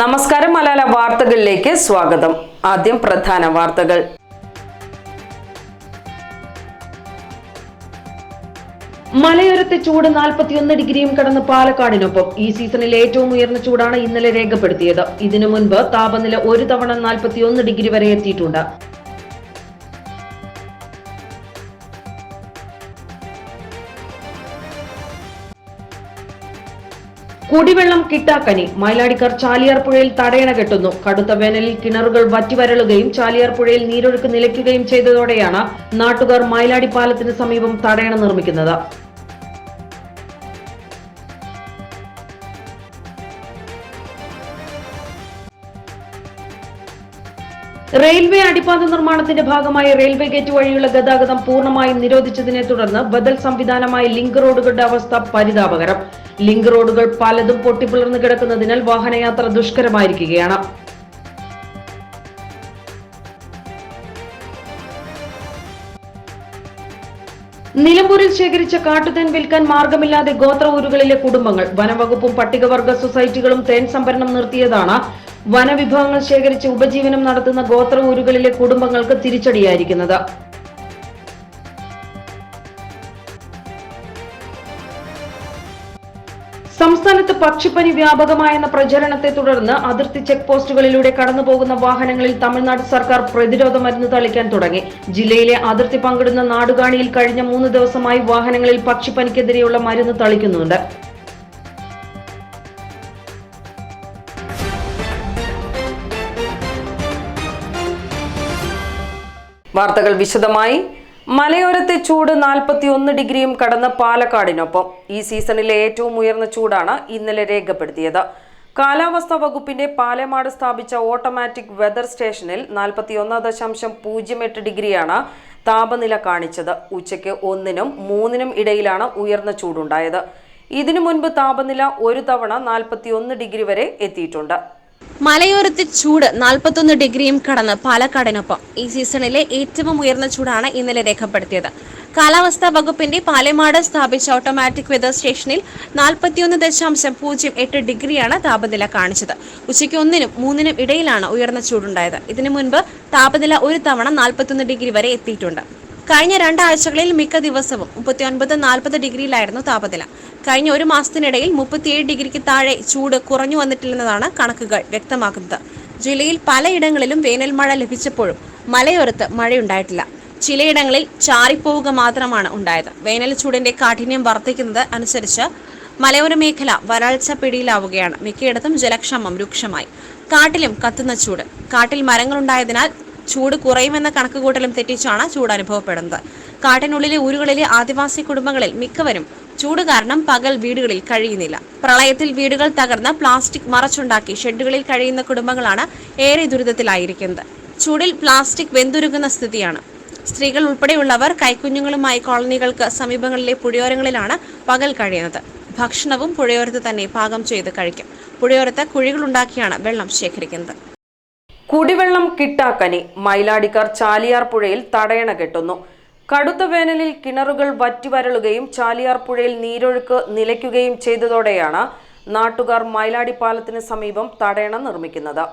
നമസ്കാരം മലയാള വാർത്തകളിലേക്ക് സ്വാഗതം. ആദ്യം പ്രധാന വാർത്തകൾ. മലയോരത്തെ ചൂട് 41 ഡിഗ്രിയും കടന്ന് പാലക്കാടിനൊപ്പം. ഈ സീസണിലെ ഏറ്റവും ഉയർന്ന ചൂടാണ് ഇന്നലെ രേഖപ്പെടുത്തിയത്. ഇതിനു മുൻപ് താപനില ഒരു തവണ 41 ഡിഗ്രി വരെ എത്തിയിട്ടുണ്ട്. കുടിവെള്ളം കിട്ടാക്കനി മൈലാടിക്കർ ചാലിയാർ പുഴയിൽ തടയണ കെട്ടുന്നു. കടുത്ത വേനലിൽ കിണറുകൾ വറ്റിവരളുകയും ചാലിയാർ പുഴയിൽ നീരൊഴുക്ക് നിലയ്ക്കുകയും ചെയ്തതോടെയാണ് നാട്ടുകാർ മൈലാടി പാലത്തിന് സമീപം തടയണ നിർമ്മിക്കുന്നത്. റെയിൽവേ അടിപ്പാത നിർമ്മാണത്തിന്റെ ഭാഗമായി റെയിൽവേ ഗേറ്റ് വഴിയുള്ള ഗതാഗതം പൂർണമായും നിരോധിച്ചതിനെ തുടർന്ന് ബദൽ സംവിധാനമായ ലിങ്ക് റോഡുകളുടെ അവസ്ഥ പരിതാപകരം. ലിങ്ക് റോഡുകൾ പലതും പൊട്ടിപ്പിളർന്നു കിടക്കുന്നതിനാൽ വാഹനയാത്ര ദുഷ്കരമായിരിക്കുകയാണ്. നിലമ്പൂരിൽ ശേഖരിച്ച കാട്ടുതേൻ വിൽക്കാൻ മാർഗമില്ലാതെ ഗോത്ര ഊരുകളിലെ കുടുംബങ്ങൾ വനവകുപ്പും പട്ടികവർഗ സൊസൈറ്റികളും തേൻ സംഭരണം നിർത്തിയതാണ് വനവിഭവങ്ങൾ ശേഖരിച്ച് ഉപജീവനം നടത്തുന്ന ഗോത്ര ഊരുകളിലെ കുടുംബങ്ങൾക്ക് തിരിച്ചടിയായിരിക്കുന്നത്. സംസ്ഥാനത്ത് പക്ഷിപ്പനി വ്യാപകമായെന്ന പ്രചരണത്തെ തുടർന്ന് അതിർത്തി ചെക്ക് പോസ്റ്റുകളിലൂടെ കടന്നുപോകുന്ന വാഹനങ്ങളിൽ തമിഴ്നാട് സർക്കാർ പ്രതിരോധ മരുന്ന് തളിക്കാൻ തുടങ്ങി. ജില്ലയിലെ അതിർത്തി പങ്കിടുന്ന നാടുകാണിയിൽ കഴിഞ്ഞ മൂന്ന് ദിവസമായി വാഹനങ്ങളിൽ പക്ഷിപ്പനിക്കെതിരെയുള്ള മരുന്ന് തളിക്കുന്നുണ്ട്. വാർത്തകൾ വിശദമായി. മലയോരത്തെ ചൂട് 41 ഡിഗ്രിയും കടന്ന് പാലക്കാടിനൊപ്പം. ഈ സീസണിലെ ഏറ്റവും ഉയർന്ന ചൂടാണ് ഇന്നലെ രേഖപ്പെടുത്തിയത്. കാലാവസ്ഥാ വകുപ്പിന്റെ പാലമാട് സ്ഥാപിച്ച ഓട്ടോമാറ്റിക് വെതർ സ്റ്റേഷനിൽ 41 ദശാംശം പൂജ്യം എട്ട് ഡിഗ്രിയാണ് താപനില കാണിച്ചത്. ഉച്ചയ്ക്ക് ഒന്നിനും മൂന്നിനും ഇടയിലാണ് ഉയർന്ന ചൂടുണ്ടായത്. ഇതിനു മുൻപ് താപനില ഒരു തവണ 41 ഡിഗ്രി വരെ എത്തിയിട്ടുണ്ട്. മലയോരത്തെ ചൂട് 41 ഡിഗ്രിയും കടന്ന് പാലക്കാടിനൊപ്പം. ഈ സീസണിലെ ഏറ്റവും ഉയർന്ന ചൂടാണ് ഇന്നലെ രേഖപ്പെടുത്തിയത്. കാലാവസ്ഥാ വകുപ്പിന്റെ പാലമാട് സ്ഥാപിച്ച ഓട്ടോമാറ്റിക് വെതർ സ്റ്റേഷനിൽ 41 ദശാംശം പൂജ്യം എട്ട് ഡിഗ്രിയാണ് താപനില കാണിച്ചത്. ഉച്ചയ്ക്ക് ഒന്നിനും മൂന്നിനും ഇടയിലാണ് ഉയർന്ന ചൂടുണ്ടായത്. ഇതിനു മുൻപ് താപനില ഒരു തവണ 41 ഡിഗ്രി വരെ എത്തിയിട്ടുണ്ട്. കഴിഞ്ഞ രണ്ടാഴ്ചകളിൽ മിക്ക ദിവസവും മുപ്പത്തിയൊൻപത് നാൽപ്പത് ഡിഗ്രിയിലായിരുന്നു താപനില. കഴിഞ്ഞ ഒരു മാസത്തിനിടയിൽ മുപ്പത്തിയേഴ് ഡിഗ്രിക്ക് താഴെ ചൂട് കുറഞ്ഞു വന്നിട്ടില്ലെന്നതാണ് കണക്കുകൾ വ്യക്തമാക്കുന്നത്. ജില്ലയിൽ പലയിടങ്ങളിലും വേനൽ മഴ ലഭിച്ചപ്പോഴും മലയോരത്ത് മഴയുണ്ടായിട്ടില്ല. ചിലയിടങ്ങളിൽ ചാറിപ്പോവുക മാത്രമാണ് ഉണ്ടായത്. വേനൽ ചൂടിന്റെ കാഠിന്യം വർദ്ധിക്കുന്നത് അനുസരിച്ച് മലയോര മേഖല വരൾച്ച പിടിയിലാവുകയാണ്. മിക്കയിടത്തും ജലക്ഷാമം രൂക്ഷമായി. കാട്ടിലും കത്തുന്ന ചൂട്. കാട്ടിൽ മരങ്ങളുണ്ടായതിനാൽ ചൂട് കുറയുമെന്ന കണക്കുകൂട്ടലും തെറ്റിച്ചാണ് ചൂട് അനുഭവപ്പെടുന്നത്. കാട്ടിനുള്ളിലെ ഊരുകളിലെ ആദിവാസി കുടുംബങ്ങളിൽ മിക്കവരും ചൂട് കാരണം പകൽ വീടുകളിൽ കഴിയുന്നില്ല. പ്രളയത്തിൽ വീടുകൾ തകർന്ന് പ്ലാസ്റ്റിക് മറച്ചുണ്ടാക്കി ഷെഡുകളിൽ കഴിയുന്ന കുടുംബങ്ങളാണ് ഏറെ ദുരിതത്തിലായിരിക്കുന്നത്. ചൂടിൽ പ്ലാസ്റ്റിക് വെന്തുരുകുന്ന സ്ഥിതിയാണ്. സ്ത്രീകൾ ഉൾപ്പെടെയുള്ളവർ കൈക്കുഞ്ഞുങ്ങളുമായി കോളനികൾക്ക് സമീപങ്ങളിലെ പുഴയോരങ്ങളിലാണ് പകൽ കഴിയുന്നത്. ഭക്ഷണവും പുഴയോരത്ത് തന്നെ പാകം ചെയ്ത് കഴിക്കും. പുഴയോരത്ത് കുഴികളുണ്ടാക്കിയാണ് വെള്ളം ശേഖരിക്കുന്നത്. കുടിവെള്ളം കിട്ടാക്കനി മൈലാടിക്കാർ ചാലിയാർ പുഴയിൽ തടയണ കെട്ടുന്നു. കടുത്ത വേനലിൽ കിണറുകൾ വറ്റിവരളുകയും ചാലിയാർ പുഴയിൽ നീരൊഴുക്ക് നിലയ്ക്കുകയും ചെയ്തതോടെയാണ് നാട്ടുകാർ മൈലാടി പാലത്തിന് സമീപം തടയണ നിർമ്മിക്കുന്നത്.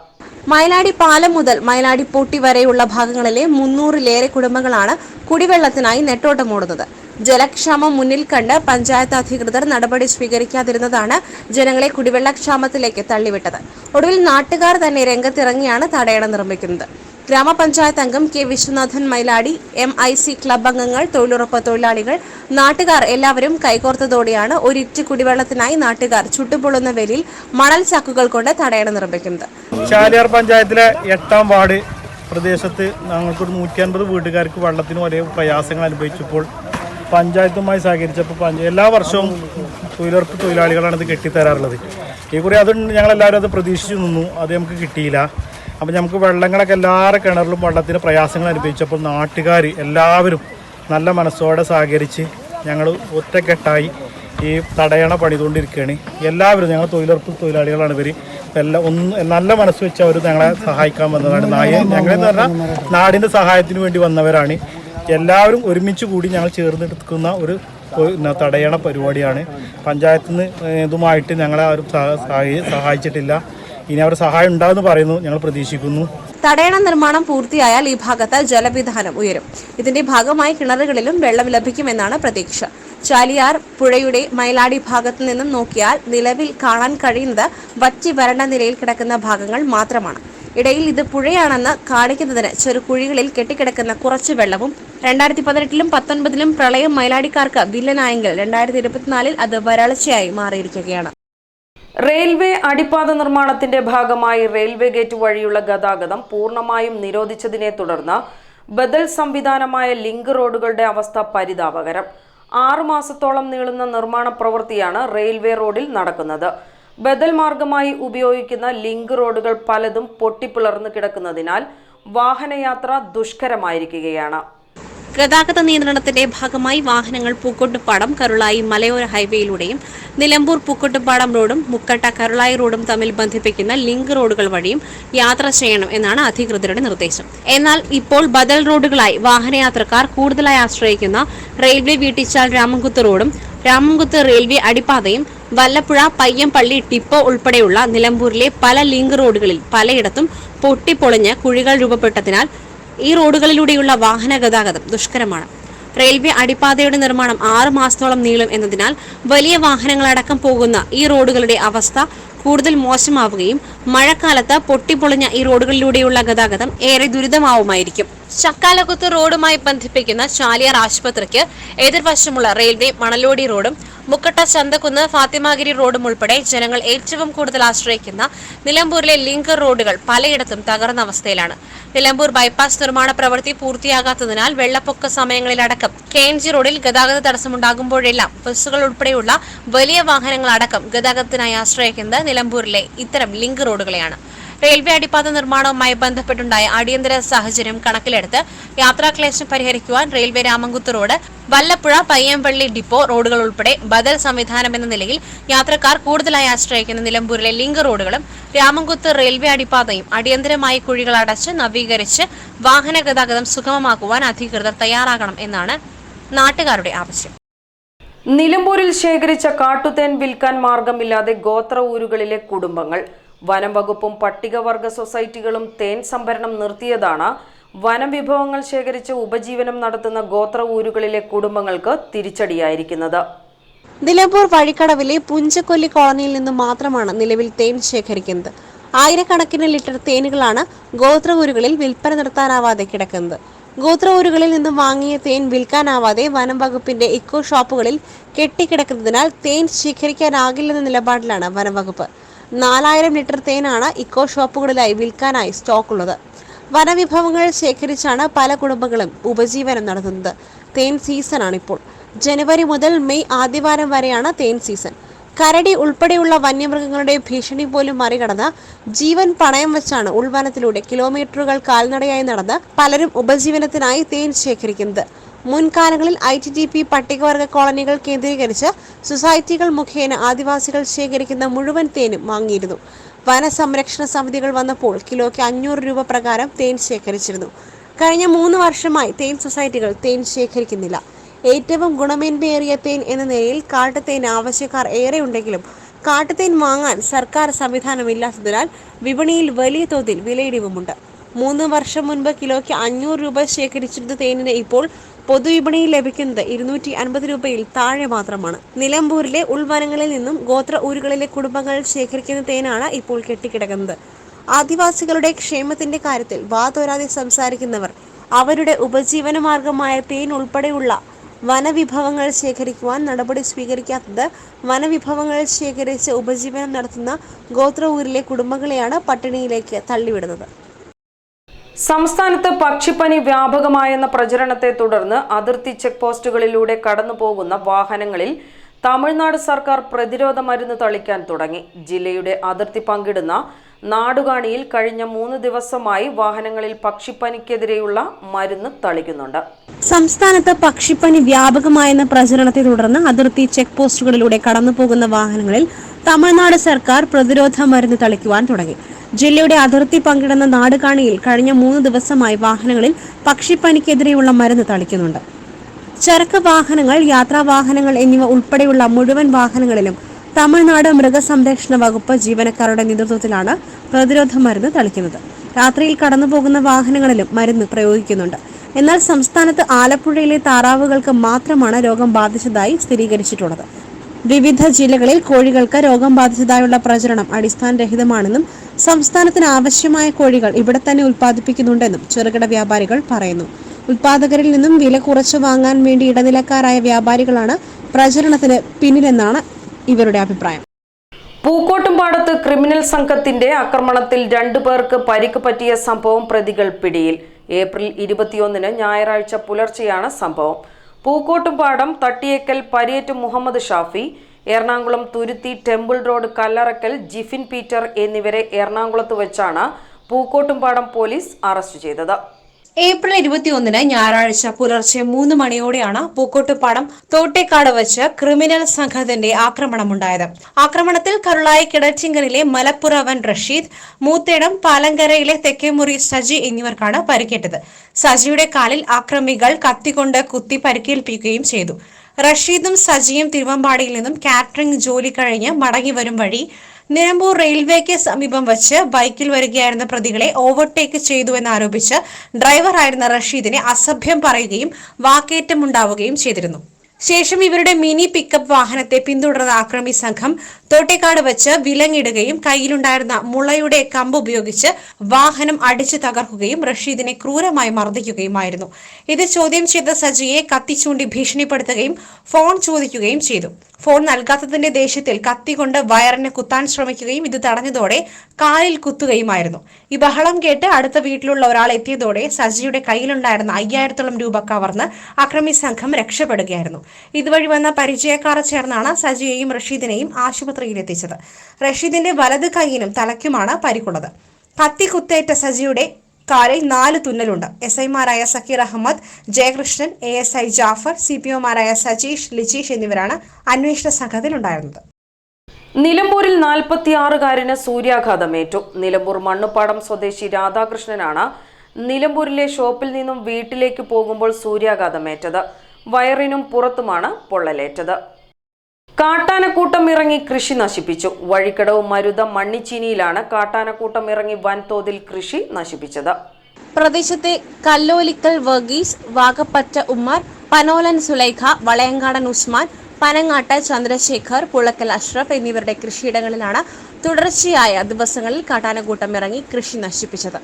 മൈലാടി പാലം മുതൽ മൈലാടി പൊട്ടി വരെയുള്ള ഭാഗങ്ങളിലെ മുന്നൂറിലേറെ കുടുംബങ്ങളാണ് കുടിവെള്ളത്തിനായി നെട്ടോട്ടമോടുന്നത് ജലക്ഷാമം മുന്നിൽ കണ്ട് പഞ്ചായത്ത് അധികൃതർ നടപടി സ്വീകരിക്കാതിരുന്നതാണ് ജനങ്ങളെ കുടിവെള്ളക്ഷാമത്തിലേക്ക് തള്ളിവിട്ടത്. ഒടുവിൽ നാട്ടുകാർ തന്നെ രംഗത്തിറങ്ങിയാണ് തടയണ നിർമ്മിക്കുന്നത്. ഗ്രാമപഞ്ചായത്ത് അംഗം K Viswanathan Mailadi M I C club അംഗങ്ങൾ തൊഴിലുറപ്പ് തൊഴിലാളികൾ നാട്ടുകാർ എല്ലാവരും കൈകോർത്തതോടെയാണ് ഒരിറ്റ് കുടിവെള്ളത്തിനായി നാട്ടുകാർ ചുട്ടുപൊള്ളുന്ന വെലിൽ മണൽ ചാക്കുകൾ കൊണ്ട് തടയണ നിർമ്മിക്കുന്നത്. ചാലിയാർ പഞ്ചായത്തിലെ എട്ടാം വാർഡ് പ്രദേശത്ത് ഞങ്ങൾക്കൊരു നൂറ്റി അൻപത് വീട്ടുകാർക്ക് വെള്ളത്തിന് വലിയ പ്രയാസങ്ങൾ അനുഭവിച്ചപ്പോൾ പഞ്ചായത്തുമായി സഹകരിച്ചപ്പോൾ പഞ്ചായത്ത് എല്ലാ വർഷവും തൊഴിലുറപ്പ് തൊഴിലാളികളാണ് ഇത് കെട്ടിത്തരാറുള്ളത്. ഈ കുറി അത് ഞങ്ങളെല്ലാവരും അത് പ്രതീക്ഷിച്ചു നിന്നു. അത് നമുക്ക് കിട്ടിയില്ല. അപ്പോൾ നമുക്ക് വെള്ളങ്ങളൊക്കെ എല്ലാവരുടെ കിണറിലും വെള്ളത്തിന് പ്രയാസങ്ങൾ അനുഭവിച്ചപ്പോൾ നാട്ടുകാർ എല്ലാവരും നല്ല മനസ്സോടെ സഹകരിച്ച് ഞങ്ങൾ ഒറ്റക്കെട്ടായി ഈ തടയണ പണിതുകൊണ്ടിരിക്കുകയാണ്. എല്ലാവരും ഞങ്ങൾ തൊഴിലുറപ്പ് തൊഴിലാളികളാണ് ഇവർ എല്ലാം ഒന്ന് നല്ല മനസ്സ് വെച്ച് അവർ ഞങ്ങളെ സഹായിക്കാൻ വന്നതാണ്. നായ ഞങ്ങളെന്ന് പറഞ്ഞാൽ നാടിന്റെ സഹായത്തിന് വേണ്ടി വന്നവരാണ്. എല്ലാവരും ഒരുമിച്ച് കൂടി ഞങ്ങൾ ചേർന്നെടുക്കുന്ന ഒരു തടയണ പരിപാടിയാണ്. പഞ്ചായത്തിൽ നിന്ന് ഇതുമായിട്ട് ഞങ്ങളെ ആരും സഹായി- സഹായിച്ചിട്ടില്ല. ഇനി അവർ സഹായം ഉണ്ടാകുമെന്ന് പറയുന്നു. ഞങ്ങൾ പ്രതീക്ഷിക്കുന്നു. തടയണ നിർമ്മാണം പൂർത്തിയായാൽ ഈ ഭാഗത്ത് ജലവിധാനം ഉയരും. ഇതിന്റെ ഭാഗമായി കിണറുകളിലും വെള്ളം ലഭിക്കുമെന്നാണ് പ്രതീക്ഷ. ചാലിയാർ പുഴയുടെ മൈലാടി ഭാഗത്തു നിന്നും നോക്കിയാൽ നിലവിൽ കാണാൻ കഴിയുന്നത് വറ്റി വരണ്ട നിലയിൽ കിടക്കുന്ന ഭാഗങ്ങൾ മാത്രമാണ്. ഇടയിൽ ഇത് പുഴയാണെന്ന് കാണിക്കുന്നതിന് ചെറുകുഴികളിൽ കെട്ടിക്കിടക്കുന്ന കുറച്ച് വെള്ളവും രണ്ടായിരത്തി പതിനെട്ടിലും പത്തൊൻപതിലും പ്രളയം മൈലാടിക്കാർക്ക് വില്ലനായെങ്കിൽ രണ്ടായിരത്തി ഇരുപത്തിനാലിൽ അത് വരൾച്ചയായി മാറിയിരിക്കുകയാണ്. റെയിൽവേ അടിപ്പാത നിർമ്മാണത്തിന്റെ ഭാഗമായി റെയിൽവേ ഗേറ്റ് വഴിയുള്ള ഗതാഗതം പൂർണമായും നിരോധിച്ചതിനെ തുടർന്ന് ബദൽ സംവിധാനമായ ലിങ്ക് റോഡുകളുടെ അവസ്ഥ പരിതാപകരം. ആറു മാസത്തോളം നീളുന്ന നിർമ്മാണ പ്രവൃത്തിയാണ് റെയിൽവേ റോഡിൽ നടക്കുന്നത്. ബദൽ മാർഗമായി ഉപയോഗിക്കുന്ന ലിങ്ക് റോഡുകൾ പലതും പൊട്ടിപ്പിളർന്നു കിടക്കുന്നതിനാൽ വാഹനയാത്ര ദുഷ്കരമായിരിക്കുകയാണ്. ഗതാഗത നിയന്ത്രണത്തിന്റെ ഭാഗമായി വാഹനങ്ങൾ പൂക്കോട്ടുപാടം കരുളായി മലയോര ഹൈവേയിലൂടെയും നിലമ്പൂർ പൂക്കോട്ടുപാടം റോഡും മുക്കട്ട കരുളായി റോഡും തമ്മിൽ ബന്ധിപ്പിക്കുന്ന ലിങ്ക് റോഡുകൾ വഴിയും യാത്ര ചെയ്യണം എന്നാണ് അധികൃതരുടെ നിർദ്ദേശം. എന്നാൽ ഇപ്പോൾ ബദൽ റോഡുകളായി വാഹനയാത്രക്കാർ കൂടുതലായി ആശ്രയിക്കുന്ന റെയിൽവേ വീട്ടിച്ചാൽ രാമൻകുത്ത് റോഡും രാമൻകുത്ത് റെയിൽവേ അടിപ്പാതയും വല്ലപ്പുഴ പയ്യമ്പള്ളി ടിപ്പോ ഉൾപ്പെടെയുള്ള നിലമ്പൂരിലെ പല ലിങ്ക് റോഡുകളിൽ പലയിടത്തും പൊട്ടിപ്പൊളിഞ്ഞ് കുഴികൾ രൂപപ്പെട്ടതിനാൽ ഈ റോഡുകളിലൂടെയുള്ള വാഹന ഗതാഗതം ദുഷ്കരമാണ്. റെയിൽവേ അടിപ്പാതയുടെ നിർമ്മാണം ആറ് മാസത്തോളം നീളും എന്നതിനാൽ വലിയ വാഹനങ്ങളടക്കം പോകുന്ന ഈ റോഡുകളുടെ അവസ്ഥ കൂടുതൽ മോശമാവുകയും മഴക്കാലത്ത് പൊട്ടിപ്പൊളിഞ്ഞ ഈ റോഡുകളിലൂടെയുള്ള ഗതാഗതം ഏറെ ദുരിതമാവുമായിരിക്കും. ചക്കാലകുത്ത് റോഡുമായി ബന്ധിപ്പിക്കുന്ന ചാലിയാർ ആശുപത്രിക്ക് എതിർവശമുള്ള റെയിൽവേ മണലോടി റോഡും മുക്കട്ട ചന്തക്കുന്ന് ഫാത്തിമാഗിരി റോഡും ഉൾപ്പെടെ ജനങ്ങൾ ഏറ്റവും കൂടുതൽ ആശ്രയിക്കുന്ന നിലമ്പൂരിലെ ലിങ്കർ റോഡുകൾ പലയിടത്തും തകർന്ന അവസ്ഥയിലാണ്. നിലമ്പൂർ ബൈപ്പാസ് നിർമ്മാണ പ്രവൃത്തി പൂർത്തിയാകാത്തതിനാൽ വെള്ളപ്പൊക്ക സമയങ്ങളിലടക്കം കെ എൻ ജി റോഡിൽ ഗതാഗത തടസ്സമുണ്ടാകുമ്പോഴെല്ലാം ബസ്സുകൾ ഉൾപ്പെടെയുള്ള വലിയ വാഹനങ്ങളടക്കം ഗതാഗതത്തിനായി ആശ്രയിക്കുന്നത് നിലമ്പൂരിലെ ഇത്തരം ലിങ്ക് റോഡുകളെയാണ്. റെയിൽവേ അടിപ്പാത നിർമ്മാണവുമായി ബന്ധപ്പെട്ടുണ്ടായ അടിയന്തര സാഹചര്യം കണക്കിലെടുത്ത് യാത്രാക്ലേശം പരിഹരിക്കുവാൻ railway Ramankuthu road Vallappuzha Payyampally depot റോഡുകൾ ഉൾപ്പെടെ ബദൽ സംവിധാനം എന്ന നിലയിൽ യാത്രക്കാർ കൂടുതലായി ആശ്രയിക്കുന്ന നിലമ്പൂരിലെ ലിങ്ക് റോഡുകളും രാമൻകുത്ത് റെയിൽവേ അടിപ്പാതയും അടിയന്തരമായി കുഴികൾ അടച്ച് നവീകരിച്ച് വാഹന ഗതാഗതം സുഗമമാക്കുവാൻ അധികൃതർ തയ്യാറാകണം എന്നാണ് നാട്ടുകാരുടെ ആവശ്യം. നിലമ്പൂരിൽ ശേഖരിച്ച കാട്ടുതേൻ വിൽക്കാൻ മാർഗമില്ലാതെ ഗോത്ര ഊരുകളിലെ കുടുംബങ്ങൾ വനം വകുപ്പും പട്ടികവർഗ സൊസൈറ്റികളും തേൻ സംഭരണം നിർത്തിയതാണ്. വനവിഭവങ്ങൾ ശേഖരിച്ച് ഉപജീവനം നടത്തുന്ന ഗോത്ര ഊരുകളിലെ കുടുംബങ്ങൾക്ക് തിരിച്ചടിയായിരിക്കുന്നത്. നിലമ്പൂർ വഴിക്കടവിലെ പുഞ്ചക്കൊല്ലി കോളനിയിൽ നിന്ന് മാത്രമാണ് നിലവിൽ തേൻ ശേഖരിക്കുന്നത്. ആയിരക്കണക്കിന് ലിറ്റർ തേനുകളാണ് ഗോത്ര ഊരുകളിൽ വിൽപ്പന നടത്താനാവാതെ കിടക്കുന്നത്. ഗോത്ര ഊരുകളിൽ നിന്ന് വാങ്ങിയ തേൻ വിൽക്കാനാവാതെ വനം വകുപ്പിന്റെ ഇക്കോ ഷോപ്പുകളിൽ കെട്ടിക്കിടക്കുന്നതിനാൽ തേൻ ശേഖരിക്കാനാകില്ലെന്ന നിലപാടിലാണ് വനം വകുപ്പ്. നാലായിരം ലിറ്റർ തേനാണ് ഇക്കോ ഷോപ്പുകളിലായി വിൽക്കാനായി സ്റ്റോക്കുള്ളത്. വനവിഭവങ്ങൾ ശേഖരിച്ചാണ് പല കുടുംബങ്ങളും ഉപജീവനം നടത്തുന്നത്. തേൻ സീസണാണിപ്പോൾ. ജനുവരി മുതൽ മെയ് ആദ്യവാരം വരെയാണ് തേൻ സീസൺ. കരടി ഉൾപ്പെടെയുള്ള വന്യമൃഗങ്ങളുടെ ഭീഷണി പോലും മറികടന്ന് ജീവൻ പണയം വെച്ചാണ് ഉൾവനത്തിലൂടെ കിലോമീറ്ററുകൾ കാൽനടയായി നടന്ന് പലരും ഉപജീവനത്തിനായി തേൻ ശേഖരിക്കുന്നത്. മുൻകാലങ്ങളിൽ ഐ ടി ഡി പി പട്ടികവർഗ കോളനികൾ കേന്ദ്രീകരിച്ച് സൊസൈറ്റികൾ മുഖേന ആദിവാസികൾ ശേഖരിക്കുന്ന മുഴുവൻ തേനും വാങ്ങിയിരുന്നു. വനസംരക്ഷണ സമിതികൾ വന്നപ്പോൾ കിലോയ്ക്ക് അഞ്ഞൂറ് രൂപ പ്രകാരം തേൻ ശേഖരിച്ചിരുന്നു. കഴിഞ്ഞ മൂന്ന് വർഷമായി തേൻ സൊസൈറ്റികൾ തേൻ ശേഖരിക്കുന്നില്ല. ഏറ്റവും ഗുണമേന്മയേറിയ തേൻ എന്ന നിലയിൽ കാട്ടുതേൻ ആവശ്യക്കാർ ഏറെ ഉണ്ടെങ്കിലും കാട്ടുതേൻ വാങ്ങാൻ സർക്കാർ സംവിധാനമില്ലാത്തതിനാൽ വിപണിയിൽ വലിയ തോതിൽ വിലയിടിവുമുണ്ട്. മൂന്ന് വർഷം മുൻപ് കിലോയ്ക്ക് അഞ്ഞൂറ് രൂപ ശേഖരിച്ചിരുന്ന തേനിന് ഇപ്പോൾ പൊതുവിപണിയിൽ ലഭിക്കുന്നത് ഇരുന്നൂറ്റി അൻപത് രൂപയിൽ താഴെ മാത്രമാണ്. നിലമ്പൂരിലെ ഉൾവനങ്ങളിൽ നിന്നും ഗോത്ര ഊരുകളിലെ കുടുംബങ്ങൾ ശേഖരിക്കുന്ന തേനാണ് ഇപ്പോൾ കെട്ടിക്കിടക്കുന്നത്. ആദിവാസികളുടെ ക്ഷേമത്തിന്റെ കാര്യത്തിൽ വാതോരാതെ സംസാരിക്കുന്നവർ അവരുടെ ഉപജീവന മാർഗമായ തേൻ ഉൾപ്പെടെയുള്ള വനവിഭവങ്ങൾ ശേഖരിക്കുവാൻ നടപടി സ്വീകരിക്കാത്തത് വനവിഭവങ്ങൾ ശേഖരിച്ച് ഉപജീവനം നടത്തുന്ന ഗോത്ര ഊരിലെ കുടുംബങ്ങളെയാണ് പട്ടിണിയിലേക്ക് തള്ളിവിടുന്നത്. സംസ്ഥാനത്ത് പക്ഷിപ്പനി വ്യാപകമായെന്ന പ്രചരണത്തെ തുടർന്ന് അതിർത്തി ചെക്ക് പോസ്റ്റുകളിലൂടെ കടന്നു പോകുന്ന വാഹനങ്ങളിൽ തമിഴ്നാട് സർക്കാർ പ്രതിരോധ മരുന്ന് തളിക്കാൻ തുടങ്ങി. ജില്ലയുടെ അതിർത്തി പങ്കിടുന്ന നാടുകാണിയിൽ കഴിഞ്ഞ മൂന്ന് ദിവസമായി വാഹനങ്ങളിൽ പക്ഷിപ്പനിക്കെതിരെയുള്ള മരുന്ന് തളിക്കുന്നുണ്ട്. സംസ്ഥാനത്ത് പക്ഷിപ്പനി വ്യാപകമായെന്ന പ്രചരണത്തെ തുടർന്ന് അതിർത്തി ചെക്ക് പോസ്റ്റുകളിലൂടെ കടന്നുപോകുന്ന വാഹനങ്ങളിൽ തമിഴ്നാട് സർക്കാർ പ്രതിരോധ മരുന്ന് തളിക്കുവാൻ തുടങ്ങി. ജില്ലയുടെ അതിർത്തി പങ്കിടുന്ന നാടുകാണിയിൽ കഴിഞ്ഞ മൂന്ന് ദിവസമായി വാഹനങ്ങളിൽ പക്ഷിപ്പനിക്കെതിരെയുള്ള മരുന്ന് തളിക്കുന്നുണ്ട്. ചരക്ക് വാഹനങ്ങൾ യാത്രാ വാഹനങ്ങൾ എന്നിവ ഉൾപ്പെടെയുള്ള മുഴുവൻ വാഹനങ്ങളിലും തമിഴ്നാട് മൃഗസംരക്ഷണ വകുപ്പ് ജീവനക്കാരുടെ നേതൃത്വത്തിലാണ് പ്രതിരോധ മരുന്ന് തളിക്കുന്നത്. രാത്രിയിൽ കടന്നുപോകുന്ന വാഹനങ്ങളിലും മരുന്ന് പ്രയോഗിക്കുന്നുണ്ട്. എന്നാൽ സംസ്ഥാനത്ത് ആലപ്പുഴയിലെ താറാവുകൾക്ക് മാത്രമാണ് രോഗം ബാധിച്ചതായി സ്ഥിരീകരിച്ചിട്ടുള്ളത്. വിവിധ ജില്ലകളിൽ കോഴികൾക്ക് രോഗം ബാധിച്ചതായുള്ള പ്രചരണം അടിസ്ഥാനരഹിതമാണെന്നും സംസ്ഥാനത്തിന് ആവശ്യമായ കോഴികൾ ഇവിടെ തന്നെ ഉൽപ്പാദിപ്പിക്കുന്നുണ്ടെന്നും ചെറുകിട വ്യാപാരികൾ പറയുന്നു. ഉൽപാദകരിൽ നിന്നും വില കുറച്ച് വാങ്ങാൻ വേണ്ടി ഇടനിലക്കാരായ വ്യാപാരികളാണ് പ്രചരണത്തിന് പിന്നിലെന്നാണ് ഇവരുടെ അഭിപ്രായം. പൂക്കോട്ടുംപാടത്ത് ക്രിമിനൽ സംഘത്തിന്റെ ആക്രമണത്തിൽ രണ്ടു പേർക്ക് പരിക്ക് പറ്റിയ സംഭവം പ്രതികൾ പിടിയിൽ. ഏപ്രിൽ ഇരുപത്തിയൊന്നിന് ഞായറാഴ്ച പുലർച്ചെയാണ് സംഭവം. Pookkottumpadam Thattiyekkal Pariyett Muhammad Shafi Ernakulam Thuruthi temple road Kallarakkal Jifin Peter എന്നിവരെ എറണാകുളത്ത് വെച്ചാണ് പൂക്കോട്ടുംപാടം പോലീസ് അറസ്റ്റ് ചെയ്തത്. ഏപ്രിൽ ഇരുപത്തിയൊന്നിന് ഞായറാഴ്ച പുലർച്ചെ മൂന്ന് മണിയോടെയാണ് പൂക്കോട്ടുപാടം തോട്ടേക്കാട് വെച്ച് ക്രിമിനൽ സംഘത്തിന്റെ ആക്രമണമുണ്ടായത്. ആക്രമണത്തിൽ കരുളായി കിടച്ചിങ്കലിലെ മലപ്പുറവൻ റഷീദ് മൂത്തേടം പാലങ്കരയിലെ തെക്കേമുറി സജി എന്നിവർക്കാണ് പരിക്കേറ്റത്. സജിയുടെ കാലിൽ ആക്രമികൾ കത്തിക്കൊണ്ട് കുത്തി പരിക്കേൽപ്പിക്കുകയും ചെയ്തു. റഷീദും സജിയും തിരുവമ്പാടിയിൽ നിന്നും കാറ്ററിംഗ് ജോലി കഴിഞ്ഞ് മടങ്ങി വരും വഴി നിലമ്പൂർ റെയിൽവേക്ക് സമീപം വച്ച് ബൈക്കിൽ വരികയായിരുന്ന പ്രതികളെ ഓവർടേക്ക് ചെയ്തുവെന്നാരോപിച്ച് ഡ്രൈവറായിരുന്ന റഷീദിനെ അസഭ്യം പറയുകയും വാക്കേറ്റമുണ്ടാവുകയും ചെയ്തിരുന്നു. ശേഷം ഇവരുടെ മിനി പിക്കപ്പ് വാഹനത്തെ പിന്തുടർന്ന ആക്രമി സംഘം തോട്ടേക്കാട് വെച്ച് വിലങ്ങിടുകയും കയ്യിലുണ്ടായിരുന്ന മുളയുടെ കമ്പ് ഉപയോഗിച്ച് വാഹനം അടിച്ചു തകർക്കുകയും റഷീദിനെ ക്രൂരമായി മർദ്ദിക്കുകയുമായിരുന്നു. ഇത് ചോദ്യം ചെയ്ത സജിയെ കത്തിച്ചൂണ്ടി ഭീഷണിപ്പെടുത്തുകയും ഫോൺ ചോദിക്കുകയും ചെയ്തു. ഫോൺ നൽകാത്തതിന്റെ ദേഷ്യത്തിൽ കത്തികൊണ്ട് വയറിനെ കുത്താൻ ശ്രമിക്കുകയും ഇത് തടഞ്ഞതോടെ കാലിൽ കുത്തുകയുമായിരുന്നു. ഈ ബഹളം കേട്ട് അടുത്ത വീട്ടിലുള്ള ഒരാൾ എത്തിയതോടെ സജിയുടെ കയ്യിലുണ്ടായിരുന്ന അയ്യായിരത്തോളം രൂപ കവർന്ന് അക്രമി സംഘം രക്ഷപ്പെടുകയായിരുന്നു. ഇതുവഴി വന്ന പരിചയക്കാർ ചേർന്നാണ് സജിയെയും റഷീദിനെയും ആശുപത്രിയിൽ എത്തിച്ചത് റഷീദിന്റെ വലത് കൈയിലും തലയ്ക്കുമാണ് പരിക്കുള്ളത്. കത്തി കുത്തേറ്റ സജിയുടെ കാലിൽ നാല് തുന്നലുണ്ട്. എസ് ഐമാരായ Zakir Ahmed Jayakrishnan A S I Jafar C P ഒമാരായ Sajeesh Lijeesh എന്നിവരാണ് അന്വേഷണ സംഘത്തിലുണ്ടായിരുന്നത്. നിലമ്പൂരിൽ നാൽപ്പത്തിയാറുകാരന് സൂര്യാഘാതമേറ്റു. നിലമ്പൂർ മണ്ണുപ്പാടം സ്വദേശി രാധാകൃഷ്ണനാണ് നിലമ്പൂരിലെ ഷോപ്പിൽ നിന്നും വീട്ടിലേക്ക് പോകുമ്പോൾ സൂര്യാഘാതമേറ്റത്. വയറിനും പുറത്തുമാണ് പൊള്ളലേറ്റത്. കാട്ടാനക്കൂട്ടം ഇറങ്ങി കൃഷി നശിപ്പിച്ചു. വഴിക്കടവ് മരുത മണ്ണിച്ചീനിയിലാണ് കാട്ടാനക്കൂട്ടം ഇറങ്ങി വൻതോതിൽ കൃഷി നശിപ്പിച്ചത്. പ്രദേശത്തെ കല്ലോലിക്കൽ വർഗീസ് വാഗപ്പറ്റ ഉമ്മർ പനോലൻ സുലൈഖ വളയങ്കാടൻ ഉസ്മാൻ പനങ്ങാട്ട ചന്ദ്രശേഖർ പുളക്കൽ അഷ്റഫ് എന്നിവരുടെ കൃഷിയിടങ്ങളിലാണ് തുടർച്ചയായ ദിവസങ്ങളിൽ കാട്ടാനക്കൂട്ടം ഇറങ്ങി കൃഷി നശിപ്പിച്ചത്.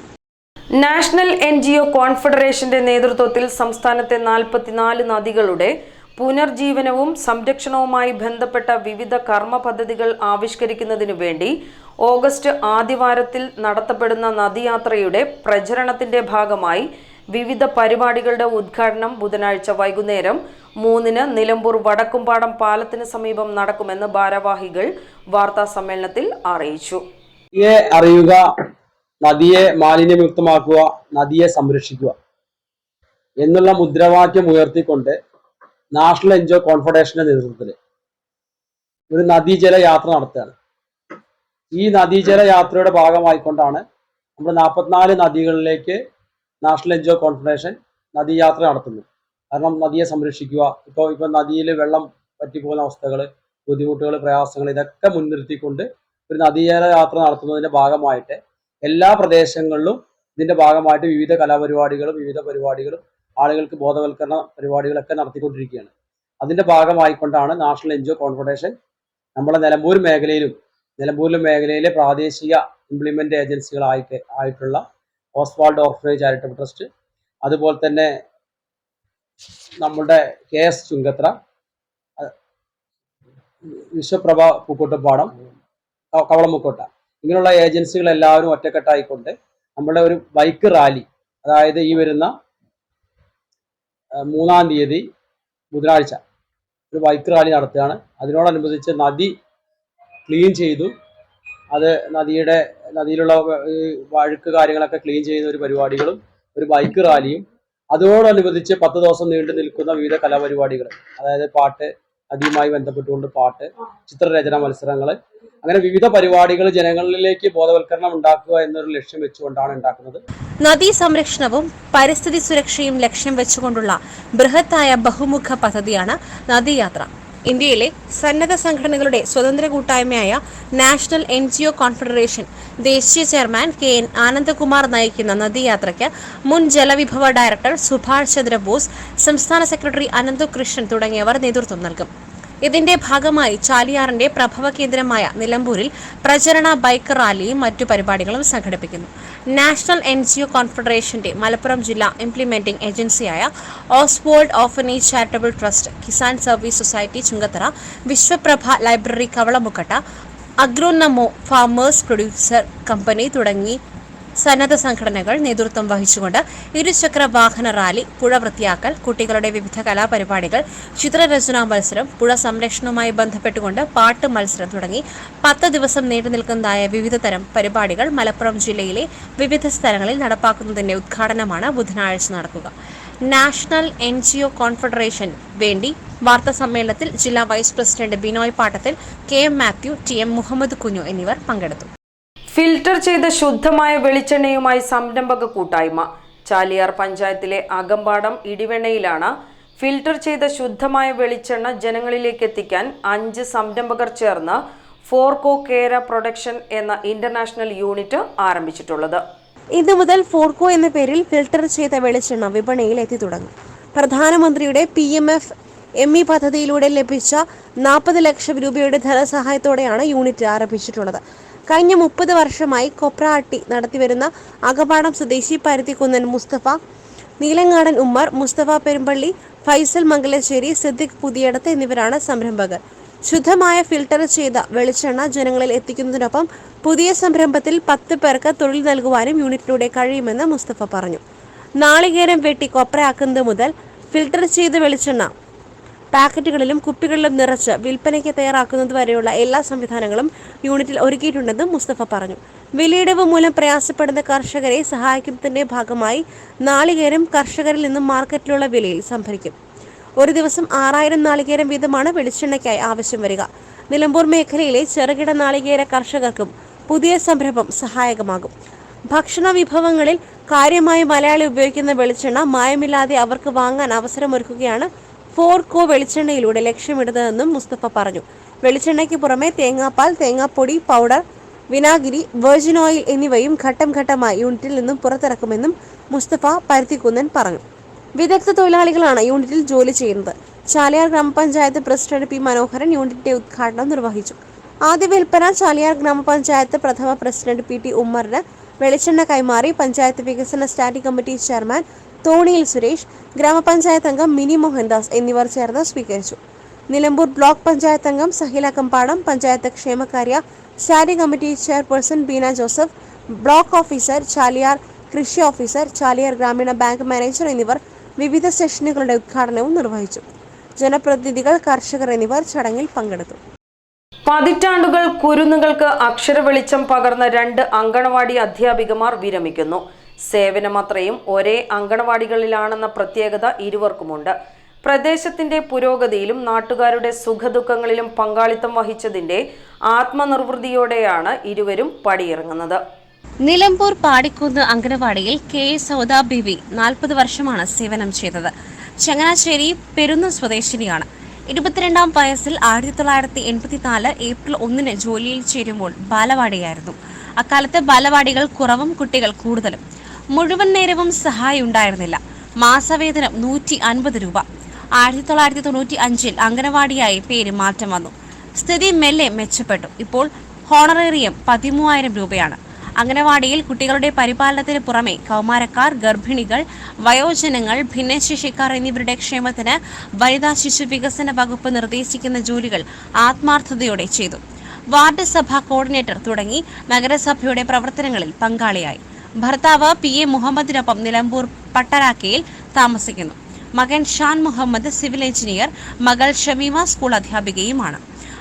നാഷണൽ എൻ ജി ഒ കോൺഫെഡറേഷന്റെ നേതൃത്വത്തിൽ സംസ്ഥാനത്തെ നാൽപ്പത്തിനാല് നദികളുടെ പുനർജീവനവും സംരക്ഷണവുമായി ബന്ധപ്പെട്ട വിവിധ കർമ്മ പദ്ധതികൾ ആവിഷ്കരിക്കുന്നതിനു വേണ്ടി ഓഗസ്റ്റ് ആദ്യവാരത്തിൽ നടത്തപ്പെടുന്ന നദിയാത്രയുടെ പ്രചരണത്തിന്റെ ഭാഗമായി വിവിധ പരിപാടികളുടെ ഉദ്ഘാടനം ബുധനാഴ്ച വൈകുന്നേരം മൂന്നിന് നിലമ്പൂർ വടക്കുംപാടം പാലത്തിന് സമീപം നടക്കുമെന്ന് ഭാരവാഹികൾ വാർത്താ സമ്മേളനത്തിൽ അറിയിച്ചു. അറിയുക നദിയെ മാലിന്യമുക്തമാക്കുക നദിയെ സംരക്ഷിക്കുക എന്നുള്ള മുദ്രാവാക്യം ഉയർത്തിക്കൊണ്ട് നാഷണൽ എൻജോ കോൺഫെഡറേഷന്റെ നേതൃത്വത്തിൽ ഒരു നദീജല യാത്ര നടത്തുകയാണ്. ഈ നദീജല യാത്രയുടെ ഭാഗമായിക്കൊണ്ടാണ് നമ്മൾ നാൽപ്പത്തിനാല് നദികളിലേക്ക് നാഷണൽ എൻജോ കോൺഫെഡറേഷൻ നദീയാത്ര നടത്തുന്നത്. കാരണം നദിയെ സംരക്ഷിക്കുക. ഇപ്പോൾ ഇപ്പോൾ നദിയിൽ വെള്ളം പറ്റിപ്പോകുന്ന അവസ്ഥകൾ ബുദ്ധിമുട്ടുകൾ പ്രയാസങ്ങൾ ഇതൊക്കെ മുൻനിർത്തിക്കൊണ്ട് ഒരു നദീജല യാത്ര നടത്തുന്നതിന്റെ ഭാഗമായിട്ട് എല്ലാ പ്രദേശങ്ങളിലും ഇതിന്റെ ഭാഗമായിട്ട് വിവിധ കലാപരിപാടികളും വിവിധ പരിപാടികളും ആളുകൾക്ക് ബോധവൽക്കരണ പരിപാടികളൊക്കെ നടത്തിക്കൊണ്ടിരിക്കുകയാണ്. അതിന്റെ ഭാഗമായിക്കൊണ്ടാണ് നാഷണൽ എൻജിഒ കോൺഫെഡറേഷൻ നമ്മുടെ നിലമ്പൂർ മേഖലയിലും നിലമ്പൂരിലെ മേഖലയിലെ പ്രാദേശിക ഇംപ്ലിമെന്റ് ഏജൻസികളായി ആയിട്ടുള്ള ഓസ്വാൾഡ് ഓർഫനേജ് ചാരിറ്റബിൾ ട്രസ്റ്റ് അതുപോലെ തന്നെ നമ്മുടെ കെ എസ് ചുങ്കത്ര വിശ്വപ്രഭ പൂക്കോട്ടുപാടം കവളമുക്കോട്ട. ഇങ്ങനെയുള്ള ഏജൻസികൾ എല്ലാവരും ഒറ്റക്കെട്ടായിക്കൊണ്ട് നമ്മുടെ ഒരു ബൈക്ക് റാലി അതായത് ഈ വരുന്ന മൂന്നാം തീയതി ബുധനാഴ്ച ഒരു ബൈക്ക് റാലി നടത്തുകയാണ്. അതിനോടനുബന്ധിച്ച് നദി ക്ലീൻ ചെയ്തു. അത് നദിയുടെ നദിയിലുള്ള വഴുക്ക് കാര്യങ്ങളൊക്കെ ക്ലീൻ ചെയ്യുന്ന ഒരു പരിപാടികളും ഒരു ബൈക്ക് റാലിയും അതോടനുബന്ധിച്ച് പത്ത് ദിവസം നീണ്ടു നിൽക്കുന്ന വിവിധ കലാപരിപാടികൾ. അതായത് പാട്ട് നദിയുമായി ബന്ധപ്പെട്ടുകൊണ്ട് പാട്ട് ചിത്രരചന മത്സരങ്ങൾ അങ്ങനെ വിവിധ പരിപാടികൾ ജനങ്ങളിലേക്ക് ബോധവൽക്കരണം ഉണ്ടാക്കുക എന്നൊരു ലക്ഷ്യം വെച്ചുകൊണ്ടാണ് ഉണ്ടാക്കുന്നത്. നദീ സംരക്ഷണവും പരിസ്ഥിതി സുരക്ഷയും ലക്ഷ്യം വെച്ചുകൊണ്ടുള്ള ബൃഹത്തായ ബഹുമുഖ പദ്ധതിയാണ് നദീയാത്ര. ഇന്ത്യയിലെ സന്നദ്ധ സംഘടനകളുടെ സ്വതന്ത്ര കൂട്ടായ്മയായ national N G O confederation ദേശീയ ചെയർമാൻ കെ എൻ ആനന്ദകുമാർ നയിക്കുന്ന നദിയാത്രയ്ക്ക് മുൻ ജലവിഭവ ഡയറക്ടർ സുഭാഷ് ചന്ദ്ര ബോസ് സംസ്ഥാന സെക്രട്ടറി അനന്തകൃഷ്ണൻ തുടങ്ങിയവർ നേതൃത്വം നൽകും. ഇതിന്റെ ഭാഗമായി ചാലിയാറിന്റെ പ്രഭവ കേന്ദ്രമായ നിലമ്പൂരിൽ പ്രചരണ ബൈക്ക് റാലിയും മറ്റു പരിപാടികളും സംഘടിപ്പിക്കുന്നു. നാഷണൽ എൻ ജി ഒ കോൺഫെഡറേഷന്റെ മലപ്പുറം ജില്ലാ ഇംപ്ലിമെന്റിംഗ് ഏജൻസിയായ Oswald orphanage charitable trust Kisan service society Chungathara Vishwaprabha library Kavalamukkatta അഗ്രോനമോ farmers producer company തുടങ്ങി സന്നദ്ധ സംഘടനകൾ നേതൃത്വം വഹിച്ചുകൊണ്ട് ഇരുചക്ര വാഹന റാലി പുഴ വൃത്തിയാക്കൽ കുട്ടികളുടെ വിവിധ കലാപരിപാടികൾ ചിത്രരചനാ മത്സരം പുഴ സംരക്ഷണവുമായി ബന്ധപ്പെട്ടുകൊണ്ട് പാട്ട് മത്സരം തുടങ്ങി പത്ത് ദിവസം നീണ്ടു നിൽക്കുന്നതായ വിവിധ തരം പരിപാടികൾ മലപ്പുറം ജില്ലയിലെ വിവിധ സ്ഥലങ്ങളിൽ നടപ്പാക്കുന്നതിന്റെ ഉദ്ഘാടനമാണ് ബുധനാഴ്ച നടക്കുക. National N G O confederation വേണ്ടി വാർത്താ സമ്മേളനത്തിൽ ജില്ലാ vice president Binoy Pattathil K M Mathew T M Muhammad Kunju എന്നിവർ പങ്കെടുത്തു. ഫിൽട്ടർ ചെയ്ത ശുദ്ധമായ വെളിച്ചെണ്ണയുമായി സംരംഭക കൂട്ടായ്മ. ചാലിയാർ പഞ്ചായത്തിലെ അകമ്പാടം ഇടിവെണ്ണയിലാണ് ഫിൽട്ടർ ചെയ്ത ശുദ്ധമായ വെളിച്ചെണ്ണ ജനങ്ങളിലേക്ക് എത്തിക്കാൻ അഞ്ച് സംരംഭകർ ചേർന്ന് ഫോർകോ കേര പ്രൊഡക്ഷൻ എന്ന ഇന്റർനാഷണൽ യൂണിറ്റ് ആരംഭിച്ചിട്ടുള്ളത്. ഇന്നു മുതൽ ഫോർകോ എന്ന പേരിൽ ഫിൽട്ടർ ചെയ്ത വെളിച്ചെണ്ണ വിപണിയിൽ എത്തി തുടങ്ങും. പ്രധാനമന്ത്രിയുടെ P M F M E പദ്ധതിയിലൂടെ ലഭിച്ച നാൽപ്പത് ലക്ഷം രൂപയുടെ ധനസഹായത്തോടെയാണ് യൂണിറ്റ് ആരംഭിച്ചിട്ടുള്ളത്. കഴിഞ്ഞ മുപ്പത് വർഷമായി കൊപ്ര അട്ടി നടത്തിവരുന്ന അകപാടം സ്വദേശി പരുത്തിക്കുന്നൻ മുസ്തഫ നീലങ്ങാടൻ ഉമ്മർ മുസ്തഫ പെരുമ്പള്ളി ഫൈസൽ മംഗലശ്ശേരി സിദ്ദിഖ് പുതിയടത്ത് എന്നിവരാണ് സംരംഭകർ. ശുദ്ധമായ ഫിൽട്ടർ ചെയ്ത വെളിച്ചെണ്ണ ജനങ്ങളിൽ എത്തിക്കുന്നതിനൊപ്പം പുതിയ സംരംഭത്തിൽ പത്ത് പേർക്ക് തൊഴിൽ നൽകുവാനും യൂണിറ്റിലൂടെ കഴിയുമെന്ന് മുസ്തഫ പറഞ്ഞു. നാളികേരം വെട്ടി കൊപ്രയാക്കുന്നത് മുതൽ ഫിൽട്ടർ ചെയ്ത വെളിച്ചെണ്ണ പാക്കറ്റുകളിലും കുപ്പികളിലും നിറച്ച് വിൽപ്പനയ്ക്ക് തയ്യാറാക്കുന്നതുവരെയുള്ള എല്ലാ സംവിധാനങ്ങളും യൂണിറ്റിൽ ഒരുക്കിയിട്ടുണ്ടെന്നും മുസ്തഫ പറഞ്ഞു. വിലയിടിവ് മൂലം പ്രയാസപ്പെടുന്ന കർഷകരെ സഹായിക്കുന്നതിന്റെ ഭാഗമായി നാളികേരം കർഷകരിൽ നിന്നും മാർക്കറ്റിലുള്ള വിലയിൽ സംഭരിക്കും. ഒരു ദിവസം ആറായിരം നാളികേരം വീതമാണ് വെളിച്ചെണ്ണയ്ക്കായി ആവശ്യം വരിക. നിലമ്പൂർ മേഖലയിലെ ചെറുകിട നാളികേര കർഷകർക്കും പുതിയ സംരംഭം സഹായകമാകും. ഭക്ഷണ വിഭവങ്ങളിൽ കാര്യമായി മലയാളി ഉപയോഗിക്കുന്ന വെളിച്ചെണ്ണ മായമില്ലാതെ അവർക്ക് വാങ്ങാൻ അവസരമൊരുക്കുകയാണ് ഫോർ കോ വെളിച്ചെണ്ണയിലൂടെ ലക്ഷ്യമിടുന്നതെന്നും മുസ്തഫ പറഞ്ഞു. വെളിച്ചെണ്ണയ്ക്ക് പുറമെ തേങ്ങാപ്പാൽ തേങ്ങാപ്പൊടി പൗഡർ വിനാഗിരി വെർജിൻ ഓയിൽ എന്നിവയും ഘട്ടം ഘട്ടമായി യൂണിറ്റിൽ നിന്നും പുറത്തിറക്കുമെന്നും മുസ്തഫ പരുത്തിക്കുന്നൻ പറഞ്ഞു. വിദഗ്ധ തൊഴിലാളികളാണ് യൂണിറ്റിൽ ജോലി ചെയ്യുന്നത്. ചാലിയാർ ഗ്രാമപഞ്ചായത്ത് പ്രസിഡന്റ് പി മനോഹരൻ യൂണിറ്റിന്റെ ഉദ്ഘാടനം നിർവഹിച്ചു. ആദ്യ വിൽപ്പന ചാലിയാർ ഗ്രാമപഞ്ചായത്ത് പ്രഥമ പ്രസിഡന്റ് പി ടി ഉമ്മറിന് വെളിച്ചെണ്ണ കൈമാറി പഞ്ചായത്ത് വികസന സ്റ്റാൻഡിംഗ് കമ്മിറ്റി ചെയർമാൻ തോണിയിൽ സുരേഷ് ഗ്രാമപഞ്ചായത്ത് അംഗം മിനി മോഹൻദാസ് എന്നിവർ ചേർന്ന് സ്വീകരിച്ചു. നിലമ്പൂർ ബ്ലോക്ക് പഞ്ചായത്ത് അംഗം സഹില കമ്പാടം പഞ്ചായത്ത് ക്ഷേമകാര്യ standing committee chairperson Beena Joseph block officer Chaliyar കൃഷി ഓഫീസർ ചാലിയാർ ഗ്രാമീണ ബാങ്ക് മാനേജർ എന്നിവർ വിവിധ സെഷനുകളുടെ ഉദ്ഘാടനവും നിർവഹിച്ചു. ജനപ്രതിനിധികൾ കർഷകർ എന്നിവർ ചടങ്ങിൽ പങ്കെടുത്തു. പതിറ്റാണ്ടുകൾ കുരുന്നുകൾക്ക് അക്ഷര വെളിച്ചം പകർന്ന രണ്ട് അങ്കണവാടി അധ്യാപികമാർ വിരമിക്കുന്നു. സേവനമത്രയും ഒരേ അങ്കണവാടികളിലാണെന്ന പ്രത്യേകത ഇരുവർക്കുമുണ്ട്. പ്രദേശത്തിന്റെ പുരോഗതിയിലും നാട്ടുകാരുടെ സുഖദുഃഖങ്ങളിലും പങ്കാളിത്തം വഹിച്ചതിന്റെ ആത്മനിർവൃതിയോടെയാണ് ഇരുവരും പടിയിറങ്ങുന്നത്. നിലമ്പൂർ പാടിക്കുന്ന് അങ്കണവാടിയിൽ കെ എ സൗദ ബിവി നാൽപ്പത് വർഷമാണ് സേവനം ചെയ്തത്. ചങ്ങനാശ്ശേരി പെരുന്ന സ്വദേശിനിയാണ്. ഇരുപത്തിരണ്ടാം വയസ്സിൽ ആയിരത്തി തൊള്ളായിരത്തി എൺപത്തിനാല് ഏപ്രിൽ ഒന്നിന് ജോലിയിൽ ചേരുമ്പോൾ ബാലവാടിയായിരുന്നു. അക്കാലത്ത് ബാലവാടികൾ കുറവും കുട്ടികൾ കൂടുതലും. മുഴുവൻ നേരവും സഹായം ഉണ്ടായിരുന്നില്ല മാസവേതനം നൂറ്റി അൻപത് രൂപ. ആയിരത്തി തൊള്ളായിരത്തി തൊണ്ണൂറ്റി അഞ്ചിൽ അംഗനവാടിയായി പേര് മാറ്റം വന്നു. സ്ഥിതി മെല്ലെ മെച്ചപ്പെട്ടു. ഇപ്പോൾ ഹോണറേറിയം പതിമൂവായിരം രൂപയാണ്. അംഗനവാടിയിൽ കുട്ടികളുടെ പരിപാലനത്തിന് പുറമെ കൗമാരക്കാർ ഗർഭിണികൾ വയോജനങ്ങൾ ഭിന്നശേഷിക്കാർ എന്നിവരുടെ ക്ഷേമത്തിന് വനിതാ ശിശു വികസന വകുപ്പ് നിർദ്ദേശിക്കുന്ന ജോലികൾ ആത്മാർത്ഥതയോടെ ചെയ്തു. വാർഡ് സഭ കോർഡിനേറ്റർ തുടങ്ങി നഗരസഭയുടെ പ്രവർത്തനങ്ങളിൽ പങ്കാളിയായി. ഭർത്താവ് പി എ മുഹമ്മദിനൊപ്പം നിലമ്പൂർ പട്ടരാക്കയിൽ താമസിക്കുന്നു. മകൻ ഷാൻ മുഹമ്മദ് സിവിൽ എഞ്ചിനീയർ മകൾ ഷമീമ സ്കൂൾ അധ്യാപികയുമാണ്.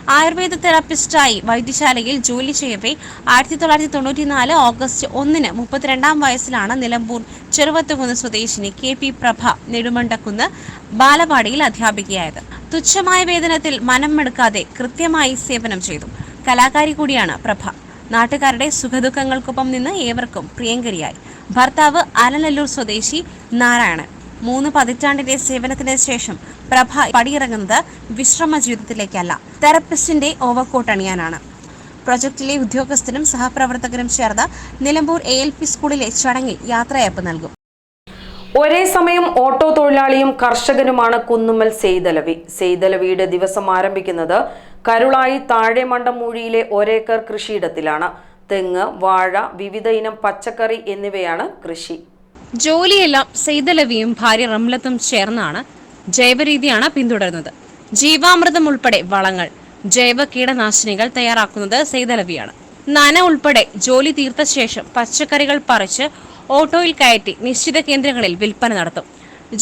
ആയുർവേദ തെറാപ്പിസ്റ്റായി വൈദ്യശാലയിൽ ജോലി ചെയ്യവേ ആയിരത്തി തൊള്ളായിരത്തി തൊണ്ണൂറ്റിനാല് ഓഗസ്റ്റ് ഒന്നിന് മുപ്പത്തിരണ്ടാം വയസ്സിലാണ് നിലമ്പൂർ ചെറുവത്തുകുന്ന് സ്വദേശിനി കെ പി പ്രഭ നെടുമണ്ടക്കുന്ന് ബാലവാടിയിൽ അധ്യാപികയായത്. തുച്ഛമായ വേതനത്തിൽ മനം മെടുക്കാതെ കൃത്യമായി സേവനം ചെയ്തു. കലാകാരി കൂടിയാണ് പ്രഭ. നാട്ടുകാരുടെ സുഖദുഃഖങ്ങൾക്കൊപ്പം നിന്ന് ഏവർക്കും പ്രിയങ്കരിയായി. ഭർത്താവ് അലനല്ലൂർ സ്വദേശി നാരായണൻ. മൂന്ന് പതിറ്റാണ്ടിന്റെ സേവനത്തിന് ശേഷം പ്രഭ പടിയിറങ്ങുന്നത് വിശ്രമ ജീവിതത്തിലേക്കല്ല തെറപ്പിസ്റ്റിന്റെ ഓവർകോട്ട് അണിയാനാണ് പ്രൊജക്ടിലെ ഉദ്യോഗസ്ഥരും സഹപ്രവർത്തകരും ചേർന്ന് നിലമ്പൂർ എ എൽ പി സ്കൂളിലെ ചടങ്ങിൽ യാത്രയയപ്പ് നൽകും. ഒരേ സമയം ഓട്ടോ തൊഴിലാളിയും കർഷകനുമാണ് കുന്നുമ്മൽ സെയ്തലവി. സെയ്തലവിയുടെ ദിവസം ആരംഭിക്കുന്നത് കരുളായി താഴെ മണ്ടമൂഴിയിലെ ഒരേക്കർ കൃഷിയിടത്തിലാണ്. തെങ്ങ് വാഴ വിവിധ ഇനം പച്ചക്കറി എന്നിവയാണ് കൃഷി. ജോലിയെല്ലാം സെയ്തലവിയും ഭാര്യ റംലത്തും ചേർന്നാണ് ജൈവരീതിയാണ് പിന്തുടരുന്നത്. ജീവാമൃതം ഉൾപ്പെടെ വളങ്ങൾ ജൈവ കീടനാശിനികൾ തയ്യാറാക്കുന്നത് സെയ്തലവിയാണ്. നന ഉൾപ്പെടെ ജോലി തീർത്ത ശേഷം പച്ചക്കറികൾ പറിച്ച് ഓട്ടോയിൽ കയറ്റി നിശ്ചിത കേന്ദ്രങ്ങളിൽ വിൽപ്പന നടത്തും.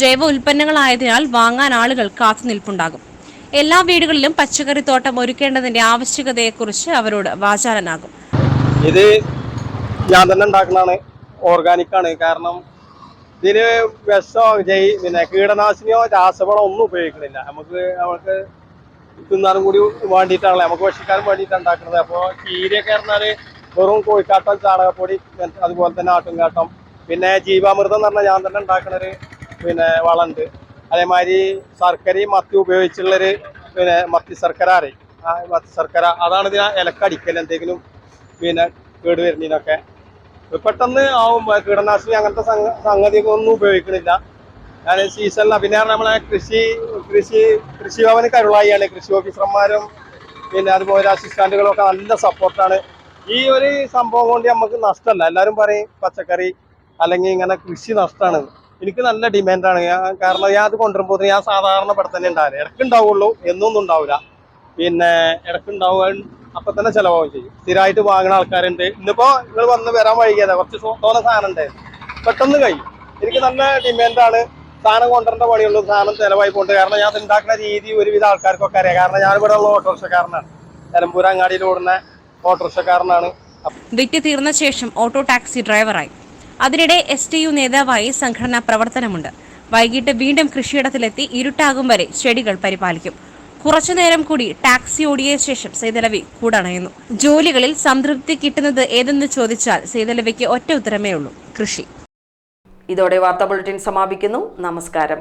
ജൈവ ഉൽപ്പന്നങ്ങളായതിനാൽ വാങ്ങാൻ ആളുകൾ കാത്തുനിൽപ്പുണ്ടാകും. എല്ലാ വീടുകളിലും പച്ചക്കറി തോട്ടം ഒരുക്കേണ്ടതിന്റെ ആവശ്യകതയെക്കുറിച്ച് അവരോട് വാചാലനാകും. ഇത് ഞാൻ തന്നെ ഉണ്ടാക്കുന്നതാണ്. ഓർഗാനിക് ആണ്. കാരണം ഇതിന് വിഷമോ ജൈ പിന്നെ കീടനാശിനിയോ രാസവളമോ ഒന്നും ഉപയോഗിക്കണില്ല. നമുക്ക് നമുക്ക് തിന്നാനും കൂടി വേണ്ടിയിട്ടാണല്ലോ. നമുക്ക് ഭക്ഷിക്കാനും വേണ്ടിയിട്ടാണ് ഉണ്ടാക്കുന്നത്. അപ്പോൾ ചീരയൊക്കെ പറഞ്ഞാൽ വെറും കോഴിക്കാട്ടം ചാണകപ്പൊടി അതുപോലെ തന്നെ ആട്ടുംകാട്ടം പിന്നെ ജീവാമൃതം എന്ന് പറഞ്ഞാൽ ഞാൻ തന്നെ ഉണ്ടാക്കുന്നൊരു പിന്നെ വളമുണ്ട് അതേമാതിരി ശർക്കരയും മത്തി ഉപയോഗിച്ചുള്ളൊരു പിന്നെ മത്തി ശർക്കര അറി മത്തി ശർക്കര അതാണ് ഇതിന് ഇലക്കടിക്കൽ എന്തെങ്കിലും പിന്നെ കേട് വരുന്നതിനൊക്കെ. പെട്ടെന്ന് ആവും കീടനാശിനി അങ്ങനത്തെ സംഗതി സംഗതിയൊക്കെ ഒന്നും ഉപയോഗിക്കുന്നില്ല ഞാൻ സീസണില പിന്നെ നമ്മളെ കൃഷി കൃഷി കൃഷി ഭവന് കരുളായിയാണ്. കൃഷി ഓഫീസർമാരും പിന്നെ അതുപോലെ അസിസ്റ്റന്റുകളും ഒക്കെ നല്ല സപ്പോർട്ടാണ്. ഈ ഒരു സംഭവം കൊണ്ട് നമുക്ക് നഷ്ടമല്ല എല്ലാവരും പറയും പച്ചക്കറി അല്ലെങ്കിൽ ഇങ്ങനെ കൃഷി നഷ്ടമാണ് എനിക്ക് നല്ല ഡിമാൻഡാണ് കാരണം ഞാൻ അത് കൊണ്ടുവരുമ്പോൾ ഞാൻ സാധാരണ ഇവിടെ തന്നെ ഉണ്ടാവില്ല ഇടയ്ക്ക് ഉണ്ടാവുള്ളൂ എന്നൊന്നും ഉണ്ടാവില്ല. പിന്നെ ഇടയ്ക്ക് ഉണ്ടാവാൻ അപ്പൊ തന്നെ ചിലവാകും ചെയ്യും. സ്ഥിരമായിട്ട് വാങ്ങുന്ന ആൾക്കാരുണ്ട്. ഇന്നിപ്പോ നിങ്ങൾ വന്ന് വരാൻ വൈകിയതാ. കുറച്ച് തോന്നുന്ന തോനെ സാധനം ഉണ്ടായിരുന്നു പെട്ടെന്ന് കഴിയും. എനിക്ക് നല്ല ഡിമാൻഡാണ് സാധനം കൊണ്ടുവരേണ്ട പണിയുള്ളൂ. സാധനം ചിലവായി കൊണ്ട് കാരണം ഞാൻ ഉണ്ടാക്കുന്ന രീതി ഒരുവിധ ആൾക്കാർക്കൊക്കെ അറിയാം. കാരണം ഞാൻ ഇവിടെ ഉള്ള ഓട്ടോറിക്ഷക്കാരനാണ്. നിലമ്പൂർ അങ്ങാടിയിൽ ഓടുന്ന ഓട്ടോറിക്ഷക്കാരനാണ്. വിറ്റ് തീർന്ന ശേഷം ഓട്ടോ ടാക്സി ഡ്രൈവറായി. അതിനിടെ എസ് ടി യു നേതാവായി സംഘടനാ പ്രവർത്തനമുണ്ട്. വൈകിട്ട് വീണ്ടും കൃഷിയിടത്തിലെത്തി ഇരുട്ടാകും വരെ ചെടികൾ പരിപാലിക്കും. കുറച്ചുനേരം കൂടി ടാക്സി ഓടിയ ശേഷം സൈതലവി കൂടണയുന്നു. ജോലികളിൽ സംതൃപ്തി കിട്ടുന്നത് ഏതെന്ന് ചോദിച്ചാൽ സൈതലവിക്ക് ഒറ്റ ഉത്തരമേ ഉള്ളൂ കൃഷി. ഇതോടെ വാർത്താ ബുള്ളറ്റിൻ സമാപിക്കുന്നു. നമസ്കാരം.